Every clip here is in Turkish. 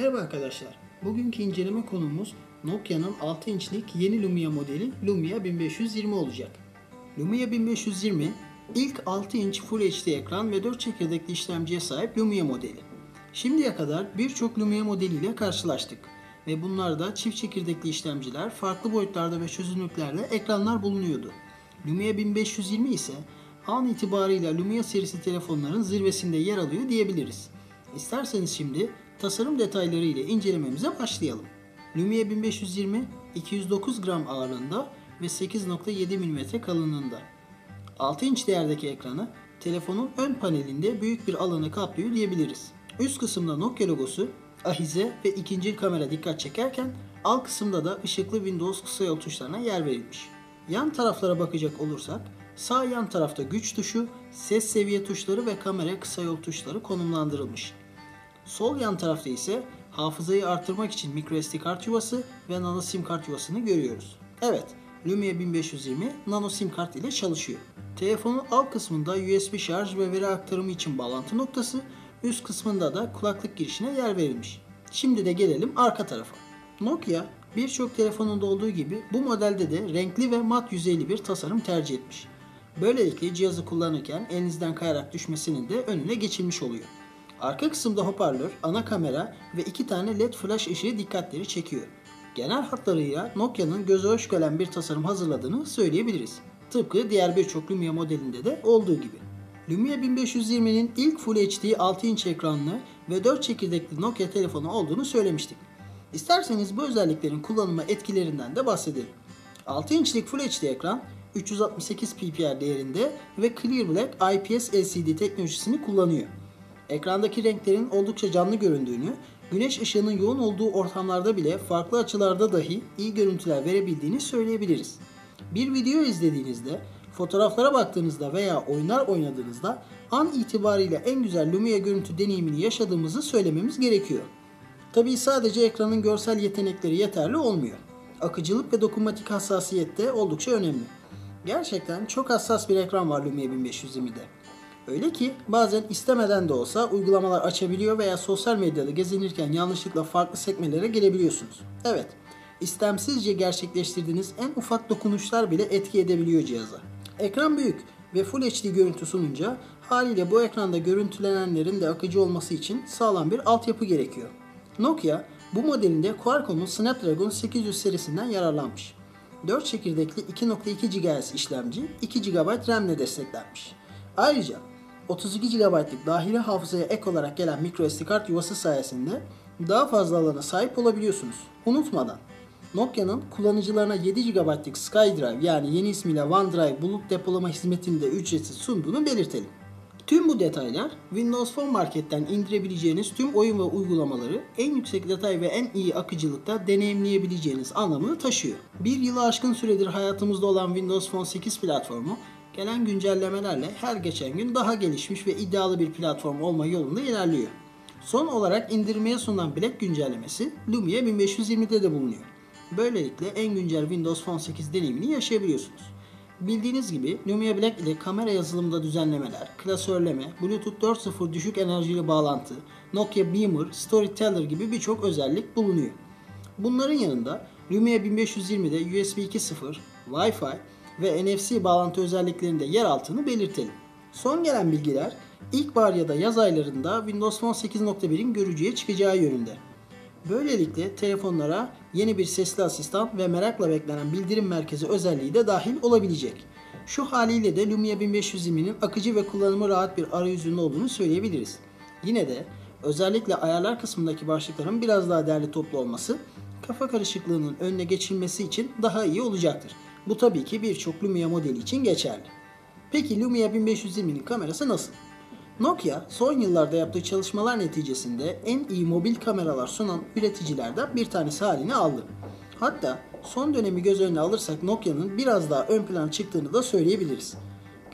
Merhaba arkadaşlar. Bugünkü inceleme konumuz Nokia'nın 6 inçlik yeni Lumia modeli Lumia 1520 olacak. Lumia 1520 ilk 6 inç Full HD ekran ve 4 çekirdekli işlemciye sahip Lumia modeli. Şimdiye kadar birçok Lumia modeliyle karşılaştık ve bunlarda çift çekirdekli işlemciler, farklı boyutlarda ve çözünürlüklerde ekranlar bulunuyordu. Lumia 1520 ise an itibariyle Lumia serisi telefonların zirvesinde yer alıyor diyebiliriz. İsterseniz şimdi tasarım detayları ile incelememize başlayalım. Lumia 1520 209 gram ağırlığında ve 8.7 mm kalınlığında. 6 inç değerdeki ekranı telefonun ön panelinde büyük bir alanı kaplıyor diyebiliriz. Üst kısımda Nokia logosu, ahize ve ikinci kamera dikkat çekerken alt kısımda da ışıklı Windows kısa yol tuşlarına yer verilmiş. Yan taraflara bakacak olursak sağ yan tarafta güç tuşu, ses seviye tuşları ve kamera kısa yol tuşları konumlandırılmış. Sol yan tarafta ise hafızayı artırmak için microSD kart yuvası ve nano sim kart yuvasını görüyoruz. Evet, Lumia 1520 nano sim kart ile çalışıyor. Telefonun alt kısmında USB şarj ve veri aktarımı için bağlantı noktası, üst kısmında da kulaklık girişine yer verilmiş. Şimdi de gelelim arka tarafa. Nokia birçok telefonunda olduğu gibi bu modelde de renkli ve mat yüzeyli bir tasarım tercih etmiş. Böylelikle cihazı kullanırken elinizden kayarak düşmesinin de önüne geçilmiş oluyor. Arka kısımda hoparlör, ana kamera ve iki tane led flash ışığı dikkatleri çekiyor. Genel hatlarıyla Nokia'nın göze hoş gelen bir tasarım hazırladığını söyleyebiliriz. Tıpkı diğer birçok Lumia modelinde de olduğu gibi. Lumia 1520'nin ilk Full HD 6 inç ekranlı ve 4 çekirdekli Nokia telefonu olduğunu söylemiştik. İsterseniz bu özelliklerin kullanımı etkilerinden de bahsedelim. 6 inçlik Full HD ekran 368 ppi değerinde ve Clear Black IPS LCD teknolojisini kullanıyor. Ekrandaki renklerin oldukça canlı göründüğünü, güneş ışığının yoğun olduğu ortamlarda bile farklı açılarda dahi iyi görüntüler verebildiğini söyleyebiliriz. Bir video izlediğinizde, fotoğraflara baktığınızda veya oyunlar oynadığınızda an itibariyle en güzel Lumia görüntü deneyimini yaşadığımızı söylememiz gerekiyor. Tabii sadece ekranın görsel yetenekleri yeterli olmuyor. Akıcılık ve dokunmatik hassasiyet de oldukça önemli. Gerçekten çok hassas bir ekran var Lumia 1520'de. Öyle ki bazen istemeden de olsa uygulamalar açabiliyor veya sosyal medyada gezinirken yanlışlıkla farklı sekmelere gelebiliyorsunuz. Evet, istemsizce gerçekleştirdiğiniz en ufak dokunuşlar bile etki edebiliyor cihaza. Ekran büyük ve Full HD görüntü sununca haliyle bu ekranda görüntülenenlerin de akıcı olması için sağlam bir altyapı gerekiyor. Nokia bu modelinde Qualcomm'un Snapdragon 800 serisinden yararlanmış. 4 çekirdekli 2.2 GHz işlemci 2 GB RAM ile desteklenmiş. Ayrıca 32 GB'lık dahili hafızaya ek olarak gelen microSD kart yuvası sayesinde daha fazla alana sahip olabiliyorsunuz. Unutmadan Nokia'nın kullanıcılarına 7 GB'lık SkyDrive yani yeni ismiyle OneDrive bulut depolama hizmetini de ücretsiz sunduğunu belirtelim. Tüm bu detaylar Windows Phone Market'ten indirebileceğiniz tüm oyun ve uygulamaları en yüksek detay ve en iyi akıcılıkta deneyimleyebileceğiniz anlamını taşıyor. Bir yılı aşkın süredir hayatımızda olan Windows Phone 8 platformu gelen güncellemelerle her geçen gün daha gelişmiş ve iddialı bir platform olma yolunda ilerliyor. Son olarak indirmeye sunulan Black güncellemesi Lumia 1520'de de bulunuyor. Böylelikle en güncel Windows Phone 8 deneyimini yaşayabiliyorsunuz. Bildiğiniz gibi Lumia Black ile kamera yazılımında düzenlemeler, klasörleme, Bluetooth 4.0 düşük enerjili bağlantı, Nokia Beamer, Storyteller gibi birçok özellik bulunuyor. Bunların yanında Lumia 1520'de USB 2.0, Wi-Fi ve NFC bağlantı özelliklerinde yer altını belirtelim. Son gelen bilgiler ilkbahar ya da yaz aylarında Windows Phone 8.1'in görücüye çıkacağı yönünde. Böylelikle telefonlara yeni bir sesli asistan ve merakla beklenen bildirim merkezi özelliği de dahil olabilecek. Şu haliyle de Lumia 1520'nin akıcı ve kullanımı rahat bir arayüzünün olduğunu söyleyebiliriz. Yine de özellikle ayarlar kısmındaki başlıkların biraz daha değerli toplu olması kafa karışıklığının önüne geçilmesi için daha iyi olacaktır. Bu tabii ki birçok Lumia modeli için geçerli. Peki Lumia 1520'nin kamerası nasıl? Nokia son yıllarda yaptığı çalışmalar neticesinde en iyi mobil kameralar sunan üreticilerden bir tanesi haline aldı. Hatta son dönemi göz önüne alırsak Nokia'nın biraz daha ön plana çıktığını da söyleyebiliriz.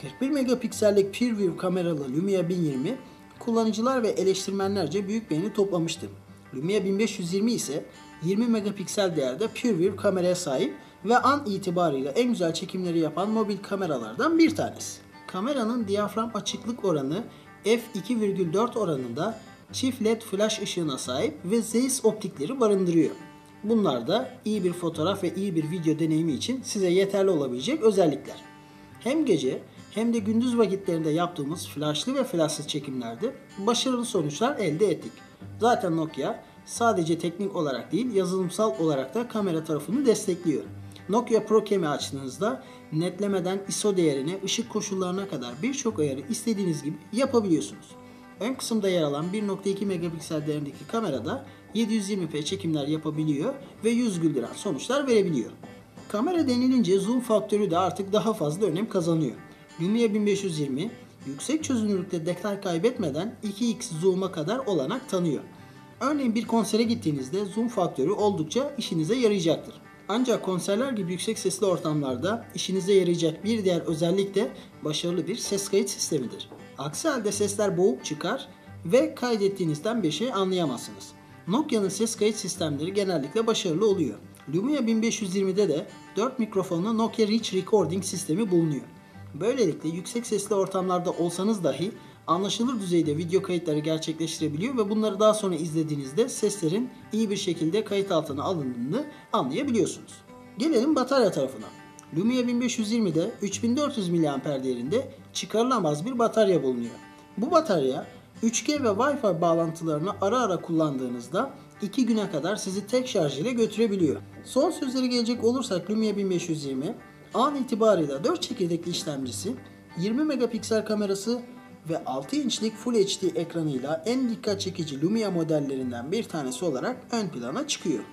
41 megapiksellik PureView kameralı Lumia 1020 kullanıcılar ve eleştirmenlerce büyük beğeni toplamıştı. Lumia 1520 ise 20 megapiksel değerde PureView kameraya sahip ve an itibariyle en güzel çekimleri yapan mobil kameralardan bir tanesi. Kameranın diyafram açıklık oranı f2,4 oranında çift led flash ışığına sahip ve Zeiss optikleri barındırıyor. Bunlar da iyi bir fotoğraf ve iyi bir video deneyimi için size yeterli olabilecek özellikler. Hem gece hem de gündüz vakitlerinde yaptığımız flashlı ve flashsız çekimlerde başarılı sonuçlar elde ettik. Zaten Nokia sadece teknik olarak değil yazılımsal olarak da kamera tarafını destekliyor. Nokia Pro Cam'i açtığınızda netlemeden ISO değerine, ışık koşullarına kadar birçok ayarı istediğiniz gibi yapabiliyorsunuz. Ön kısımda yer alan 1.2 megapiksel değerindeki kamerada 720p çekimler yapabiliyor ve yüz güldüren sonuçlar verebiliyor. Kamera denilince zoom faktörü de artık daha fazla önem kazanıyor. Lumia 1520 yüksek çözünürlükte detay kaybetmeden 2x zoom'a kadar olanak tanıyor. Örneğin bir konsere gittiğinizde zoom faktörü oldukça işinize yarayacaktır. Ancak konserler gibi yüksek sesli ortamlarda işinize yarayacak bir diğer özellik de başarılı bir ses kayıt sistemidir. Aksi halde sesler boğuk çıkar ve kaydettiğinizden bir şey anlayamazsınız. Nokia'nın ses kayıt sistemleri genellikle başarılı oluyor. Lumia 1520'de de 4 mikrofonlu Nokia Rich Recording sistemi bulunuyor. Böylelikle yüksek sesli ortamlarda olsanız dahi anlaşılır düzeyde video kayıtları gerçekleştirebiliyor ve bunları daha sonra izlediğinizde seslerin iyi bir şekilde kayıt altına alındığını anlayabiliyorsunuz. Gelelim batarya tarafına. Lumia 1520'de 3400 mAh değerinde çıkarılamaz bir batarya bulunuyor. Bu batarya 3G ve Wi-Fi bağlantılarını ara ara kullandığınızda 2 güne kadar sizi tek şarj ile götürebiliyor. Son sözleri gelecek olursak Lumia 1520 an itibariyle 4 çekirdekli işlemcisi, 20 megapiksel kamerası ve 6 inçlik Full HD ekranıyla en dikkat çekici Lumia modellerinden bir tanesi olarak ön plana çıkıyor.